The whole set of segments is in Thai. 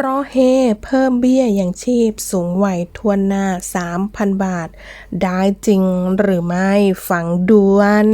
รอเฮเพิ่มเบี้ยอย่างชีพสูงวัยทวนหน้า 3,000 บาท ได้จริงหรือไม่ฟังด่วน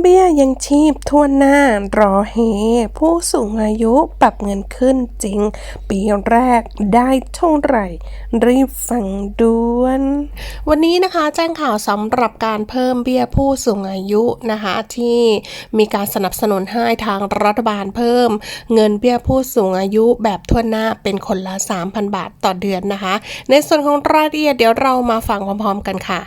เบี้ยยังชีพทั่วหน้ารอเฮ ผู้สูงอายุปรับเงินขึ้นจริง ปีแรกได้เท่าไหร่ รีบฟังด่วน วันนี้นะคะแจ้งข่าวสำหรับการเพิ่มเบี้ยผู้สูงอายุนะคะที่มีการสนับสนุนให้ทางรัฐบาลเพิ่ม เงินเบี้ยผู้สูงอายุแบบทั่วหน้าเป็นคนละ 3,000 บาทต่อเดือนนะคะ ในส่วนของรายละเอียดเดี๋ยวเรามาฟังพร้อมๆกันค่ะ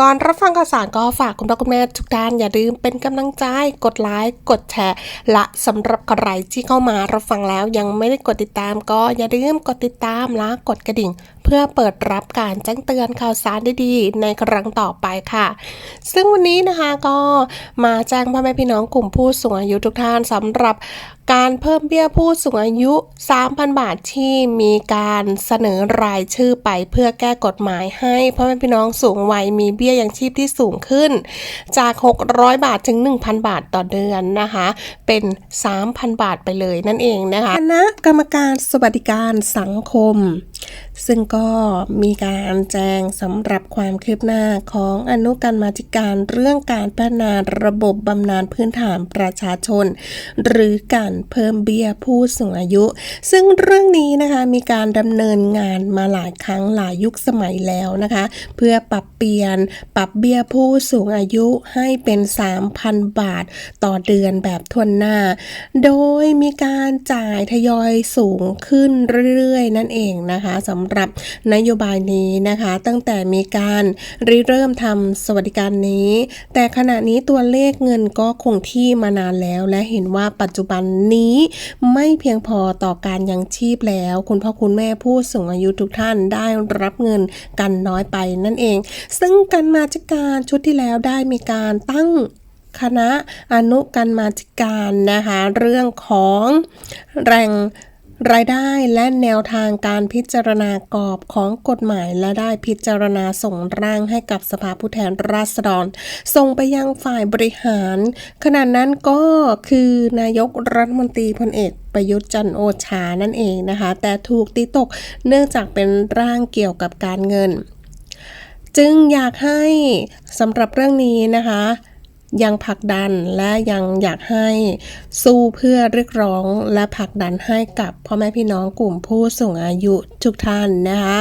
ก่อนรับฟังข่าวสารก็ฝากคุณพ่อคุณแม่ทุกท่านอย่าลืมเป็นกำลังใจ กดไลค์ กดแชร์ และสำหรับใครที่เข้ามารับฟังแล้วยังไม่ได้กดติดตาม ก็อย่าลืมกดติดตามและกดกระดิ่ง เพื่อเปิดรับการแจ้งเตือนข่าวสารดีๆ ในครั้งต่อไปค่ะ ซึ่งวันนี้นะคะก็มาแจ้งพ่อแม่พี่น้องกลุ่มผู้สูงอายุทุกท่านสำหรับ การเพิ่มเบี้ยผู้สูงอายุ 3,000 บาทที่มีการเสนอรายชื่อไปเพื่อแก้กฎหมายให้พ่อแม่พี่น้องสูงวัยมีเบี้ยยังชีพที่สูงขึ้น จาก 600 บาทถึง 1,000 บาทต่อเดือนนะคะ เป็น 3,000 บาทไปเลยนั่นเองนะคะคณะกรรมการสวัสดิการสังคม ซึ่งก็มีการแจ้งสำหรับความคืบหน้าของอนุกรรมาธิการเรื่องการพัฒนาระบบบำนาญพื้นฐานประชาชน หรือการเพิ่มเบี้ยผู้สูงอายุ ซึ่งเรื่องนี้นะคะมีการดำเนินงานมาหลายครั้งหลายยุคสมัยแล้วนะคะ เพื่อปรับเปลี่ยนปรับเบี้ยผู้สูงอายุให้เป็น 3,000 บาทต่อเดือนแบบทวนหน้า โดยมีการจ่ายทยอยสูงขึ้นเรื่อยๆ นั่นเองนะคะสำหรับนโยบายนี้นะคะ ตั้งแต่มีการริเริ่มทำสวัสดิการนี้ แต่ขณะนี้ตัวเลขเงินก็คงที่มานานแล้ว และเห็นว่าปัจจุบันนี้ ไม่เพียงพอต่อการยังชีพแล้ว คุณพ่อคุณแม่ผู้สูงอายุทุกท่านได้รับเงินกันน้อยไปนั่นเอง ซึ่งการมาธิการชุดที่แล้วได้มีการตั้งคณะอนุกรรมาธิการนะคะ เรื่องของแรง รายได้และแนวทางการพิจารณากรอบของกฎหมายและได้พิจารณาส่งร่างให้กับสภาผู้แทนราษฎร ส่งไปยังฝ่ายบริหาร ขณะนั้นก็คือนายกรัฐมนตรีพลเอกประยุทธ์จันโอชานั่นเองนะคะ แต่ถูกตีตกเนื่องจากเป็นร่างเกี่ยวกับการเงิน จึงอยากให้สำหรับเรื่องนี้นะคะ ยังผลักดันและยังอยากให้สู้เพื่อเรียกร้องและผลักดันให้กับพ่อแม่พี่น้องกลุ่มผู้สูงอายุทุกท่านนะคะ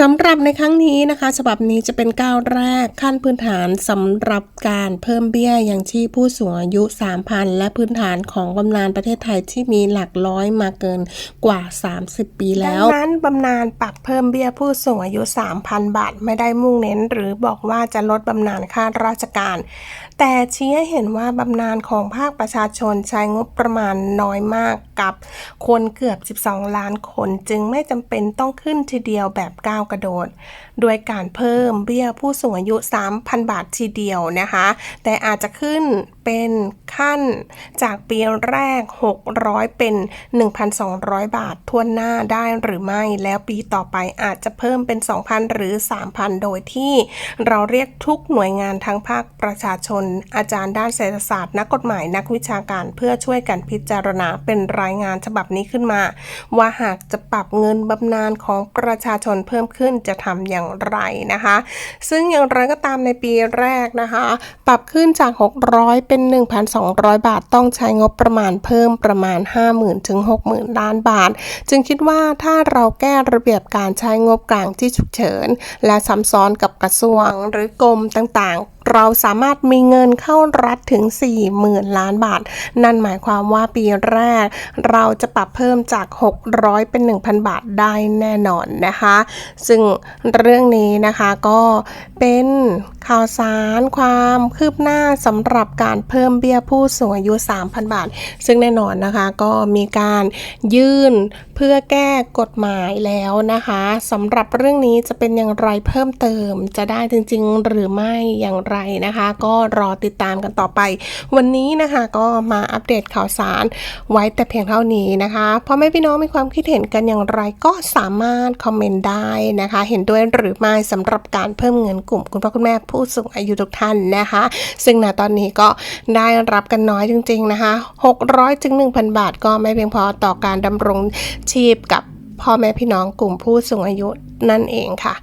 สำหรับในครั้งนี้นะคะ ฉบับนี้จะเป็นก้าวแรกขั้นพื้นฐานสำหรับการเพิ่มเบี้ยยังชีพผู้สูงอายุ 3,000 และพื้นฐานของบำนาญประเทศไทยที่มีหลักร้อยมาเกินกว่า 30 ปีแล้วดังนั้นบำนาญปรับเพิ่มเบี้ยผู้สูงอายุ 3,000 บาท ไม่ได้มุ่งเน้น หรือบอกว่าจะลดบำนาญค่าราชการ แต่ชี้ให้เห็นว่าบำนาญของภาคประชาชนใช้งบประมาณน้อยมากกับคนเกือบ 12 ล้านคน จึงไม่จำเป็นต้องขึ้นทีเดียวแบบก้าวกระโดด โดยการเพิ่มเบี้ยผู้สูงอายุ 3,000 บาททีเดียวนะคะ แต่อาจจะขึ้นเป็น ขั้นจากปีแรก 600 เป็น 1,200 บาททวนหน้าได้หรือไม่ แล้วปีต่อไปอาจจะเพิ่มเป็น 2,000 หรือ 3,000 โดยที่เราเรียกทุกหน่วยงานทั้งภาคประชาชน อาจารย์ด้านเศรษฐศาสตร์นักกฎหมายนักวิชาการเพื่อช่วยกันพิจารณาเป็นรายงานฉบับนี้ขึ้นมา ว่าหากจะปรับเงินบำนาญของประชาชนเพิ่มขึ้นจะทำอย่างไรนะคะ ซึ่งอย่างไรก็ตามในปีแรกนะคะ ปรับขึ้นจาก 600 เป็น 1,200 200 บาทต้องใช้งบประมาณเพิ่มประมาณ 50,000 ถึง 60,000 ล้านบาท จึงคิดว่าถ้าเราแก้ระเบียบการใช้งบกลางที่ฉุกเฉิน และซ้ำซ้อนกับกระทรวงหรือกรมต่างๆ เราสามารถมีเงินเข้ารัฐถึง 40,000 ล้านบาท นั่นหมายความว่าปีแรก เราจะปรับเพิ่มจาก 600 เป็น 1,000 บาทได้แน่นอนนะคะ ซึ่งเรื่องนี้นะคะก็เป็นข่าวสารความคืบหน้าสำหรับการเพิ่มเบี้ยผู้สูงอายุ 3,000 บาท ซึ่งแน่นอนนะคะก็มีการยื่นเพื่อแก้กฎหมายแล้วนะคะสำหรับเรื่องนี้จะเป็นอย่างไรเพิ่มเติมจะได้จริง ๆ หรือไม่อย่างไรนะคะ ก็รอติดตามกันต่อไป วันนี้นะคะก็มาอัปเดตข่าวสารไว้แต่เพียงเท่านี้นะคะพ่อแม่พี่น้องมีความคิดเห็นกันอย่างไรก็สามารถคอมเมนต์ได้นะคะ เห็นด้วยหรือไม่สำหรับการเพิ่มเงินกลุ่มคุณพ่อคุณแม่ผู้สูงอายุทุกท่านนะคะ ซึ่งณตอนนี้ก็ได้รับกันน้อยจริง ๆนะคะ 600ถึง1,000 บาท ก็ไม่เพียงพอต่อการดำรงชีพกับพ่อแม่พี่น้องกลุ่มผู้สูงอายุนั่นเองค่ะ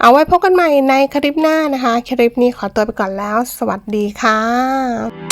เอาไว้พบกันใหม่ในคลิปหน้านะคะ คลิปนี้ขอตัวไปก่อนแล้ว สวัสดีค่ะ